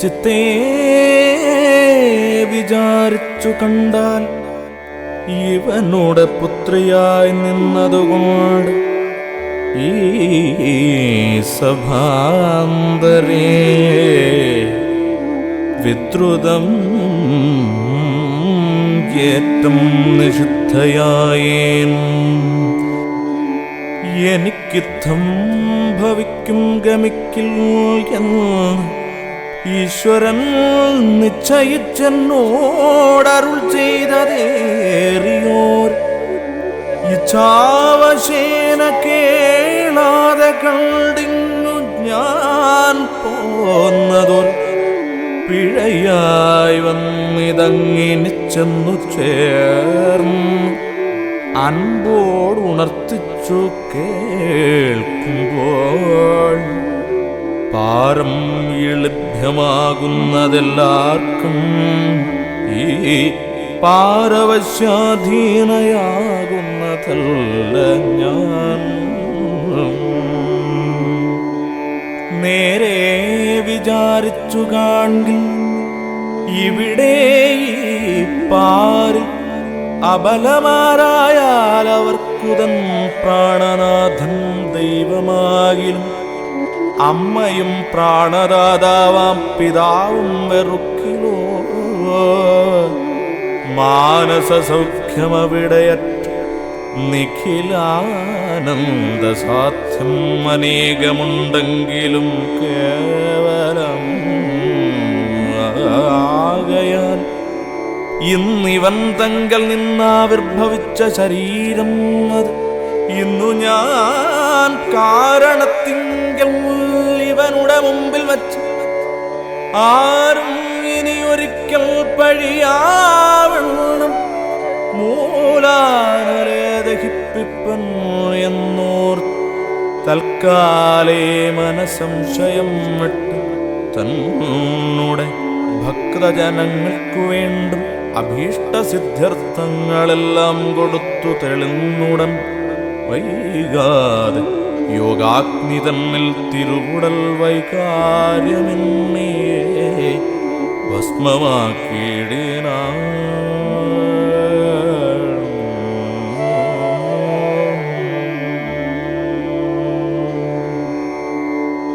ചിത്തേ വിചാരിച്ചു കണ്ടാൽ ഇവനോട് പുത്രിയായി നിന്നതുകൊണ്ട് ഈ സഭാന്തരേ വിദ്രുതം ഏറ്റം നിഷിദ്ധയായേൻ. എനിക്കിത്തം ഭവിക്കും ഗമിക്കിൽ എന്ന് ഈശ്വരൻ നിശ്ചയിച്ചെന്നോടരുൾ ചെയ്തതേറിയോർ. ഇച്ഛാവശേന കേളാതെ കണ്ടിങ്ങു ഞാൻ പോന്നതൊരു പിഴയായി വന്നിതങ്ങിനി ചെന്നു ചേർന്നു. അൻപോട് ഉണർത്തിച്ചു കേൾക്കുമ്പോൾ പാരം ലഭ്യമാകുന്നതെല്ലാവർക്കും ഈ പാരവശ്യാധീനയാകുന്നതല്ല ഞാൻ. നേരെ വിചാരിച്ചു കാണിൽ ഇവിടെ ഈ പാരിൽ അബലമാരായാൽ അവർക്കുതൻ പ്രാണനാഥൻ ദൈവമാകിലും അമ്മയും പ്രാണദാതാവാം പിതാവും വെറുക്കിലോ. നിഖിലാനന്ദ സാധ്യം അനേകമുണ്ടെങ്കിലും കേവലം ആകയാൽ ഇന്നിവൻ തങ്കൽ നിന്നാവിർഭവിച്ച ശരീരം അത്. ഇന്നു ഞാൻ ഇവനുടെ മുമ്പിൽ വച്ച് ആരും ഇനി ഒരിക്കൽ പഴിയാവണം മൂലാനരെ ദഹിപ്പിപ്പൻ എന്നോർ തൽക്കാലേ മനസംശയം വിട്ട് തന്നൂടെ ഭക്തജനങ്ങൾക്കു വേണ്ടും അഭീഷ്ട സിദ്ധ്യർത്ഥങ്ങളെല്ലാം കൊടുത്തു തെളിഞ്ഞുടൻ വൈകാതെ യോഗാഗ്നി തന്നിൽ തിരുവുടൽ വൈകാര്യമെന്നേ ഭസ്മമാക്കിയിടേന.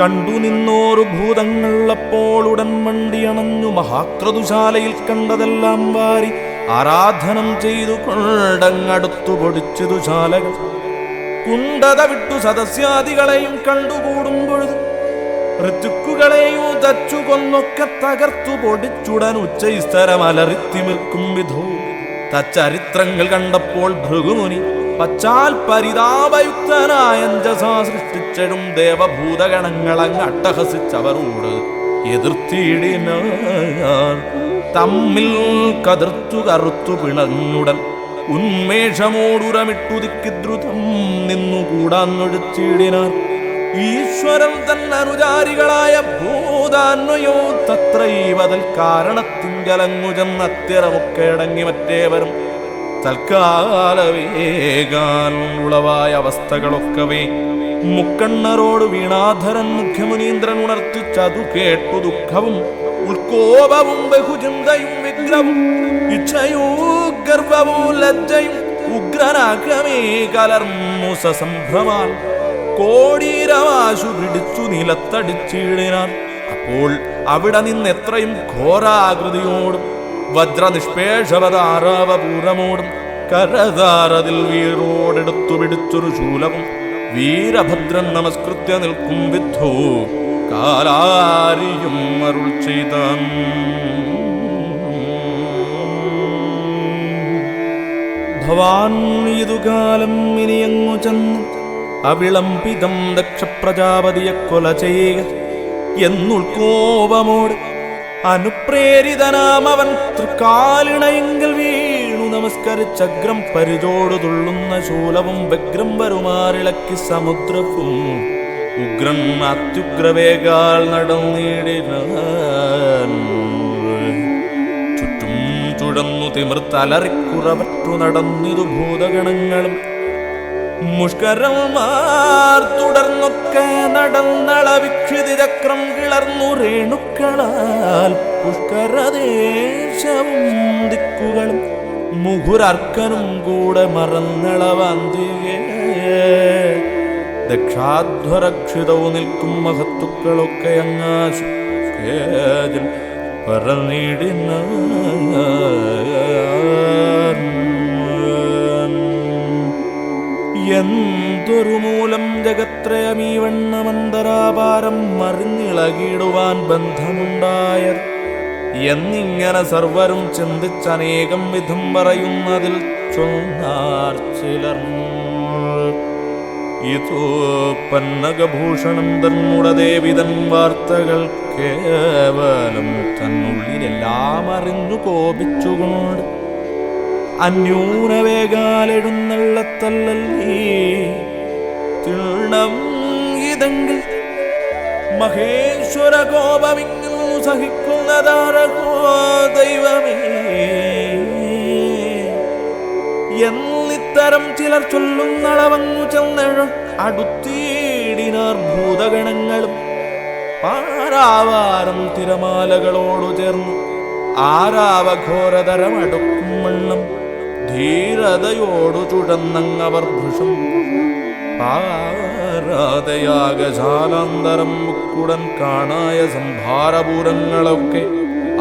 കണ്ടു നിന്നോറു ഭൂതങ്ങൾ അപ്പോൾ ഉടൻ വണ്ടിയണഞ്ഞു മഹാക്രതുശാലയിൽ കണ്ടതെല്ലാം വാരി ആരാധനം ചെയ്തു കൊണ്ടങ്ങടുത്തു പൊടിച്ചു ശാലകൾ. കുണ്ടത വിട്ടു സദസ്യാദികളെയും കണ്ടുകൂടുമ്പൊഴുത് ഋതുക്കുകളെയും തച്ചു കൊന്നൊക്കെ തകർത്തു പൊടിച്ചുടൻ ഉച്ചൈസ്തരം അലറിത്തിമിർക്കും വിധോ. തച്ചരിത്രങ്ങൾ കണ്ടപ്പോൾ ഭൃഗുമുനി പച്ചാൽ പരിതാപയുക്തനായ സൃഷ്ടിച്ചെടും ദേവഭൂതഗണങ്ങളങ്ങ് അട്ടഹസിച്ചവരോട് എതിർത്തിയിടിനാർ തമ്മിൽ കതിർത്തു കറുത്തു പിണഞ്ഞുടൻ ഉന്മേഷമോടുരമിട്ടുതിക്കി ദ്രുതം നിന്നുകൂടാന്നൊഴിച്ചിടിനാർ ഈശ്വരൻ തൻ അനുചാരികളായ ഭൂതാന്വയോ തത്രൈവതൽ കാരണത്തിങ്കലങ്ങു ചെന്നത്യരമൊക്കെ അടങ്ങി മറ്റേവരും. തൽക്കാലവേകാൻ അവസ്ഥകളൊക്കെ മുക്കണ്ണറോട് വീണാധരൻ മുഖ്യമുനീന്ദ്രൻ ഉണർത്തിച്ചതു കേട്ടു ദുഃഖവും ഉൾക്കോപവും ബഹുചിന്തയും വിഗ്രഹവും ഇച്ഛയോ ഗർവവും ലജ്ജയും ഉഗ്രനാഗമേ കലർന്നു സസംഭ്രമാൽ കോടീരവാശു പിടിച്ചു നിലത്തടിച്ചിടിനാൻ. അപ്പോൾ അവിടെ നിന്ന് എത്രയും ഘോരാകൃതിയോടും വജ്രനിഷ്പേഷവതാരാവപൂരമോടും കരതാരതിൽ വീറോടെടുത്തു പിടിച്ചൊരു ശൂലവും വീരഭദ്രൻ നമസ്കൃത്യ നിൽക്കും വിദ്ധോ കാലാരിയും അരുൾ ചെയ്താൻ. ഭവാൻ ഇതുകാലം ഇനിയങ്ങു ചെന്നു? അവിളംബിതം ദക്ഷപ്രജാപതിയെ കൊല ചെയ്യുക എന്നുൾക്കോപമോട് അനുപ്രേരിതനാം അവൻ തൃക്കാലിണയെങ്കിൽ വീണു നമസ്കരിച്ചഗ്രം പരിചോടു തുള്ളുന്ന ശൂലവും വ്യഗ്രം വരുമാറിളക്കി സമുദ്രവും ഉഗ്രൻ അത്യുഗ്രവേകാൽ നടന്നിടിനാൻ ചുഴന്നു തിമിർത്തലറിക്കുറവറ്റു നടന്നിതു ഭൂതഗണങ്ങളും. മുഷ്കരന്മാർ തുടർന്നൊക്കെ നടന്നളവിക്ഷിതിചക്രം കിളർന്നു രേണുക്കളാൽ പുഷ്കരദേശവും ദിക്കുകളും മുഹുരർക്കനും കൂടെ മറന്നളവാന്തികേ ദക്ഷാധ്വരക്ഷിതവും നിൽക്കും മഹത്തുക്കളൊക്കെ അങ്ങാശു കേജിൽ പറന്നിടിന എന്തൊരു മൂലം ജഗത്രയമീ വണ്ണമന്തരാപാരം മറിഞ്ഞിളകിടുവാൻ ബന്ധമുണ്ടായ എന്നിങ്ങനെ സർവരും ചിന്തിച്ചനേകം വിധം പറയുന്നതിൽ ചൊന്നാർ ചിലർ ഇതോ തന്നുടദേവിതൻ തന്നുട ദേവിതൻ വാർത്തകൾ കേവലം തന്നുള്ളിലെല്ലാം അറിഞ്ഞു കോപിച്ചുകൊണ്ട് ഇതെങ്കിൽ മഹേശ്വര കോപമിങ്ങു സഹിക്കുന്നതാരകോ ദൈവമേ. എന്നിത്തരം ചിലർ ചൊല്ലുന്നളവങ്ങു ചെന്നഴ. അടുത്തീടിനാർ ഭൂതഗണങ്ങളും പാരാവാരം തിരമാലകളോടു ചേർന്നു. ആരാവഘോരതരം അടുക്കും വണ്ണം ധീരതയോടു ചുഴന്നങ്ങവർ ഭൃഷം. പാരാതയാകശാലാന്തരം മുക്കുടൻ കാണായ സംഭാരപൂരങ്ങളൊക്കെ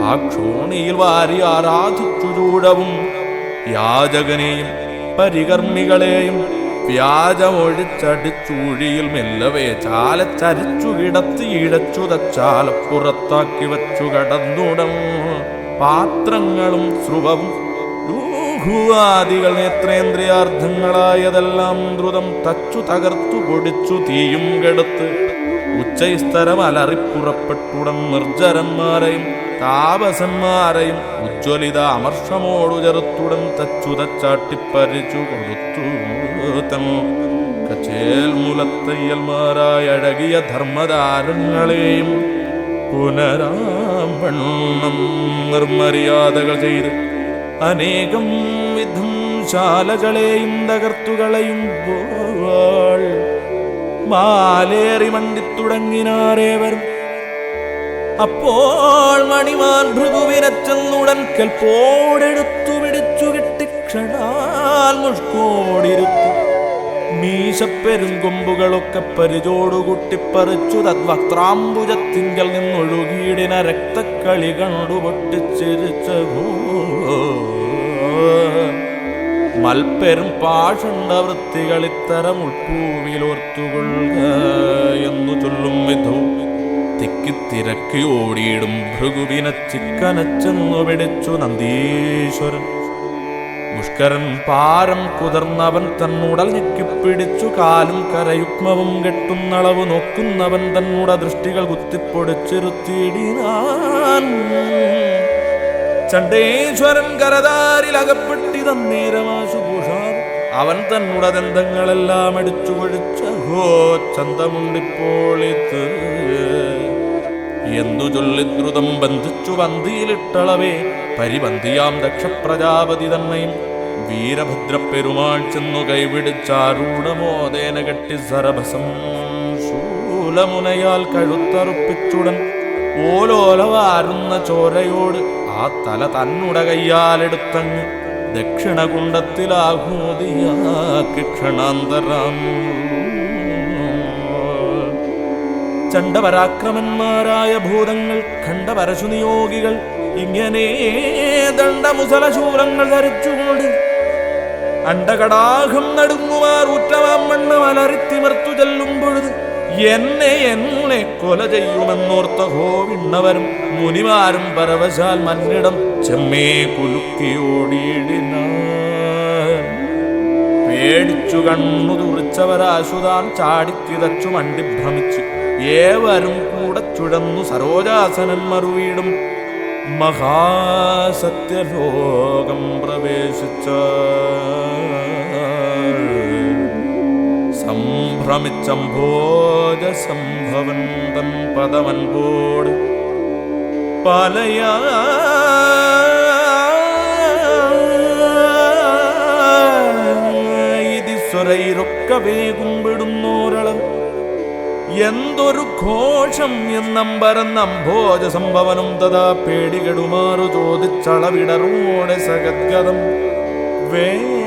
ആ ക്ഷോണിയിൽ വാരി ആരാധിച്ചു ചൂടവും യാചകനെയും പരികർമ്മികളെയും വ്യാജമൊഴിച്ചടിച്ചൂഴിയിൽ മെല്ലവേ ചാലച്ചരിച്ചു കിടത്തി ഇടച്ചു തച്ചാല പുറത്താക്കി വച്ചു കടന്നുടം. പാത്രങ്ങളും സ്രുവവും ൂഹുവാദികൾ നേത്രേന്ദ്രിയാർത്ഥങ്ങളായതെല്ലാം ദ്രുതം തച്ചു തകർത്തു പൊടിച്ചു തീയും കെടുത്ത് ഉച്ചൈസ്തരം അലറിപ്പുറപ്പെട്ടുടൻ നിർജരന്മാരെയും താപസന്മാരെയും ഉജ്ജ്വലിത അമർഷമോടു ചെറുത്തുടൻ തച്ചുതച്ചാട്ടിപ്പരിച്ചു കൊടുത്തു കച്ചേൽ മുലത്തയ്യൽമാരായ അഴകിയ ധർമ്മതാരങ്ങളെയും പുനരാവണ്ണം നിർമര്യാദകൾ ചെയ്ത് അനേകം വിധം ശാലകളെയും തകർത്തുകളയുമ്പോൾ മാലേറി മണ്ടിത്തുടങ്ങിനാരേവരും. അപ്പോൾ മണിമാൻ ഭൃഗുവിനച്ചെന്നുടൻ കെൽപ്പോടെടുത്തു പിടിച്ചു കിട്ടി ക്ഷണാൽ മുഷ്കോടിരുത്തു. മീശപ്പെരും കൊമ്പുകളൊക്കെ കുട്ടിപ്പറിച്ചു തദ്വക്ത്രാംബുജത്തിങ്കൽ നിന്നൊഴുകിയിടിന രക്തക്കളി കണ്ടു പൊട്ടിച്ചിരിച്ചു മൽപ്പെരും പാഷുണ്ട വൃത്തികൾ ഇത്തരം ഉൾപ്പൂവിലോർത്തുകൊള്ളുക എന്നു ചൊല്ലും വിധു. തിക്കി തിക്കിത്തിരക്കി ഓടിയിടും ഭൃഗുവിനെ ചിക്കനച്ചെന്നു പിടിച്ചു നന്ദീശ്വരൻ. പുഷ്കരൻ പാരം കുതിർന്നവൻ തന്നുടൽ ഞെക്കിപ്പിടിച്ചു കാലും കരയുഗ്മവും കെട്ടുന്നളവ് നോക്കുന്നവൻ തന്നുട ദൃഷ്ടികൾ കുത്തിപ്പൊടിച്ചിരുത്തിയിടിനാൻ. ചണ്ടേശ്വരൻ കരതാരിൽ അകപ്പെട്ടിതന്നേരമാശുഭൂഷാവ് അവൻ തന്നുട ദന്തങ്ങളെല്ലാം അടിച്ചു കൊഴിച്ച ഹോ ചന്തമുണ്ടിപ്പോളിത്ത് എന്തു ചൊല്ലിദ്രുതം ബന്ധിച്ചു വന്തിയിലിട്ടളവേ പരിപന്തിയാം ദക്ഷപ്രജാപതി തന്നെയും. വീരഭദ്രപ്പെരുമാൾ ചെന്നു കൈവിടിച്ചാരൂഢമോദേന കെട്ടി സരഭസം ശൂലമുനയാൽ കഴുത്തറുപ്പിച്ചുടൻ ഓലോലവാരുന്ന ചോരയോട് ആ തല തന്നുട കയ്യാലെടുത്തങ്ങ് ദക്ഷിണകുണ്ടത്തിലാഹൂതിയാക്കി ക്ഷണാന്തരം. ചണ്ടപരാക്രമന്മാരായ ഭൂതങ്ങൾ ഖണ്ഡപരശുനിയോഗികൾ ഇങ്ങനെ ദണ്ഡമുസലശൂലങ്ങൾ ധരിച്ചുകൊണ്ട് അണ്ടകടാഹം നടുങ്ങുമാർ ഉറ്റവാം മണ്ണ് മലറിത്തിമർത്തു ചെല്ലുമ്പൊഴുത് എന്നെ എന്നെ കൊല ചെയ്യുമെന്നോർത്ത ഹോവിണ്ണവരും മുനിമാരും പരവശാൽ മന്നിടം ചെമ്മേ കുലുക്കിയോടിയിടിന പേടിച്ചു കണ്ണു തുറിച്ചവരാശുതാൻ ചാടിക്കിതച്ചു മണ്ടി ഭ്രമിച്ചു. ഏവരും കൂടെ ചുഴന്നു സരോജാസനൻ മറുവീടും. മഹാസത്യലോകം പ്രവേശിച്ച സംഭ്രമിച്ചംഭോജ സംഭവൻ തൻ പദമൻപോട് പലയാ ഇതിസ്വരയിരൊക്കെ വേഗും എന്തൊരു ഘോഷം എന്നമ്പരം നമ്പോജ സംഭവനും തഥാ പേടികെടുമാറു ചോദിച്ചളവിടറോടെ സഗദ്ഗതം. വേഗാലവർകളും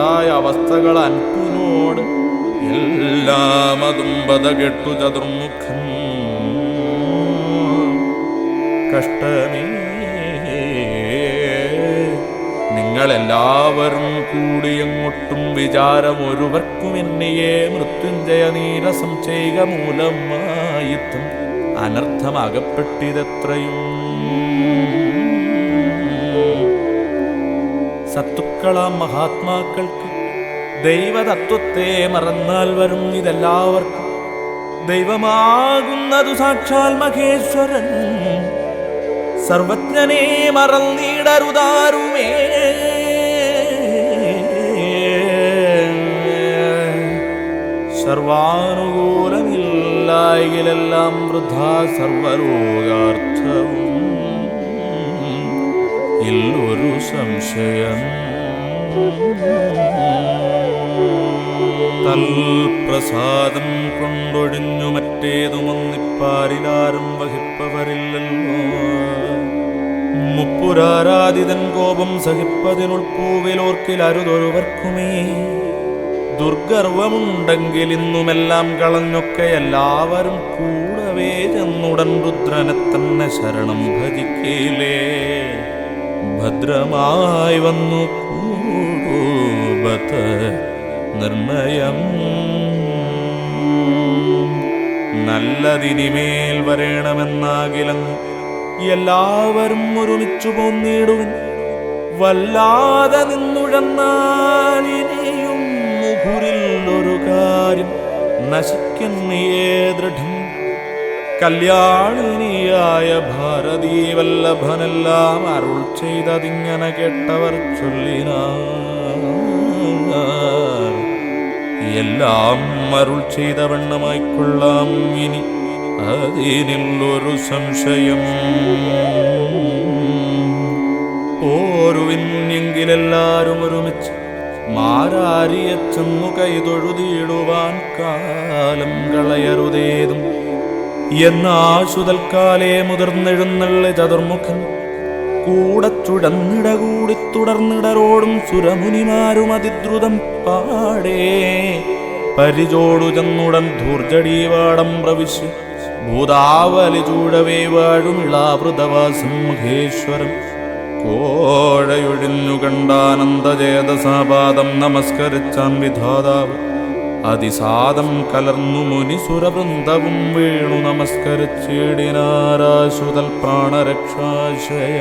തുല്ലിനാറുണ്ടായ അവസ്ഥകൾ അൻപിനോട് എല്ലാം അതും പത കെട്ടു ചതുർമുഖം. കഷ്ടമേ നിങ്ങളെല്ലാവരും കൂടി എങ്ങോട്ടും വിചാരം ഒരുവർക്കും എന്നെയെ മൃത്യുഞ്ജയ നീരസം ചെയ്യുക മൂലമായിത്തും അനർത്ഥമകപ്പെട്ടിതെത്രയും. സത്തുക്കളാം മഹാത്മാക്കൾക്ക്. ദൈവതത്വത്തെ മറന്നാൽ വരും ഇതെല്ലാവർക്കും. ദൈവമാകുന്നതു സാക്ഷാൽ മഹേശ്വരൻ. സർവജ്ഞനെ മറന്നിടരുതാരുമേ. സർവാനുകൂലമില്ലായെല്ലാം വൃഥാ ഇല്ലൊരു സംശയം. തൽപ്രസാദം കൊണ്ടൊഴിഞ്ഞു മറ്റേതുമൊന്നിപ്പാരിലാരും വഹിപ്പവരില്ലല്ലോ. മുപ്പുരാരാധിതൻ കോപം സഹിപ്പതിനുൾപ്പൂവിലോർക്കിൽ അരുതൊരുവർക്കുമേ. ദുർഗർവമുണ്ടെങ്കിൽ ഇന്നുമെല്ലാം കളഞ്ഞൊക്കെ എല്ലാവരും കൂടവേ ചെന്നുടൻ രുദ്രനെ തന്നെ ശരണം ഭജിക്കേലേ ഭദ്രമായി വന്നു കൂടൂപത്ത് നിർണയം. നല്ലതിനിമേൽ വരേണമെന്നാകിലങ്ങ് എല്ലാവരും ഒരുമിച്ചു പോന്നിടുവിൻ. വല്ലാതെ നിന്നുഴന്നാലിനെയും മുഖുരിൽ ഒരു കാര്യം നശിക്കുന്നേ ദൃഢം കല്യാണിനിയായ ഭാരതീ വല്ലഭനെല്ലാം അരുൾ ചെയ്തതിങ്ങനെ കേട്ടവർ ചൊല്ലിനാർ. എല്ലാം അരുൾ ചെയ്ത വണ്ണമായിക്കൊള്ളാം ഇനി അതിനുള്ളൊരു സംശയം. ഓരുവിന്നെങ്കിലെല്ലാരും ഒരുമിച്ച് മാരാരിയച്ചെന്നു കൈതൊഴുതിയിടുവാൻ കാലം കളയരുതേതും എന്നാശുതൽക്കാലേ മുതിർന്നെഴുന്നള്ളി ചതുർമുഖൻ. കൂടെ ചുടന്നിട കൂടി തുടർന്നിടരോടും സുരമുനിമാരും അതിദ്രുതം പാടേ. പരിചോടു ചെന്നുടൻ ധൂർജടീവാടം പ്രവിശ്യ. ഭൂതാവലി ചൂടവേ വാഴുമിളാവൃതവാസം മഹേശ്വരം കോഴയൊഴിഞ്ഞു കണ്ടാനന്ദചേതസാപാദം നമസ്കരിച്ചാൻ അതിസാദം കലർന്നു മുനിസുരവൃന്ദവും വീണു നമസ്കരിച്ചിടിനാരാശുതൽ പ്രാണരക്ഷാശയ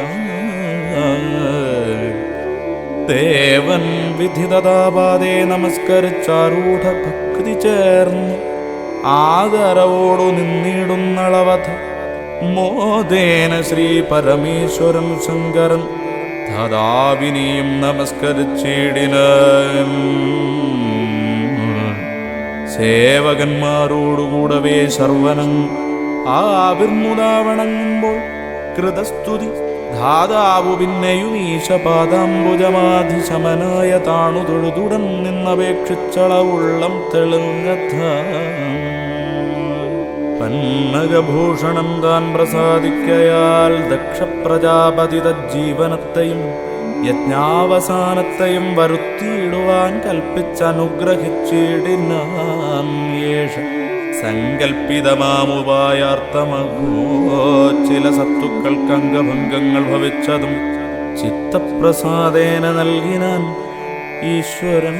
ദേവൻ വിധിതാപാതെ നമസ്കരിച്ചാരൂഢ ഭക്തി ചേർന്നു. ആദരവോടു നിന്നിടുന്നളവധ മോദേന ശ്രീ പരമേശ്വരൻ ശങ്കരൻ തഥാവിനിയും നമസ്കരിച്ചിടിന. സേവകന്മാരോടുകൂടവേ സർവനം. ആവിർമുദാവണങ്ങുമ്പോൾ കൃതസ്തുതി. ധാതാവു പിന്നെയും ഈശപാദാംബുജമാധിശമനായ താണു തൊഴുതുടൻ നിന്നപേക്ഷിച്ചളവുള്ളം തെളിഞ്ഞ പന്നകഭൂഷണം താൻ പ്രസാദിക്കയാൽ ദക്ഷപ്രജാപതി ജീവനത്തെയും യജ്ഞാവസാനത്തെയും വരുത്തിയിടുവാൻ കൽപ്പിച്ചനുഗ്രഹിച്ചിടിനാം യേഷ സങ്കൽപ്പിതമാമുപായാർത്ഥമോ ചില സത്തുക്കൾക്ക് അംഗഭംഗങ്ങൾ ഭവിച്ചതും ചിത്തപ്രസാദേന നൽകിനാൻ ഈശ്വരൻ